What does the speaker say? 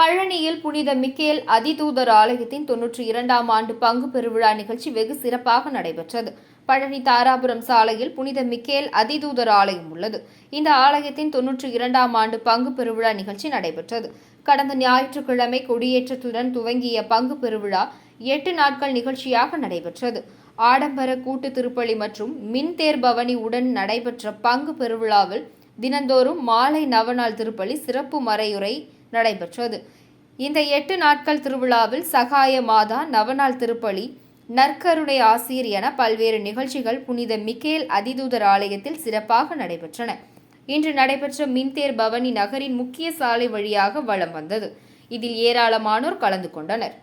பழனியில் புனித மிக்கேல் அதிதூதர் ஆலயத்தின் தொன்னூற்றி இரண்டாம் ஆண்டு பங்கு பெருவிழா நிகழ்ச்சி வெகு சிறப்பாக நடைபெற்றது. பழனி தாராபுரம் சாலையில் புனித மிக்கேல் அதிதூதர் ஆலயம் உள்ளது. இந்த ஆலயத்தின் தொன்னூற்றி இரண்டாம் ஆண்டு பங்கு பெருவிழா நிகழ்ச்சி நடைபெற்றது. கடந்த ஞாயிற்றுக்கிழமை கொடியேற்றத்துடன் துவங்கிய பங்கு பெருவிழா எட்டு நாட்கள் நிகழ்ச்சியாக நடைபெற்றது. ஆடம்பர கூட்டு திருப்பலி மற்றும் மின்தேர் பவனி உடன் நடைபெற்ற பங்கு பெருவிழாவில் தினந்தோறும் மாலை நவநாள் திருப்பலி சிறப்பு மறையுரை நடைபெற்றது. இந்த எட்டு நாட்கள் திருவிழாவில் சகாய மாதா நவநாள் திருப்பலி நற்கருணை ஆசிரியர் என பல்வேறு நிகழ்ச்சிகள் புனித மிக்கேல் அதிதூதர் ஆலயத்தில் சிறப்பாக நடைபெற்றன. இன்று நடைபெற்ற மின்தேர் பவனி நகரின் முக்கிய சாலை வழியாக வலம் வந்தது. இதில் ஏராளமானோர் கலந்து கொண்டனர்.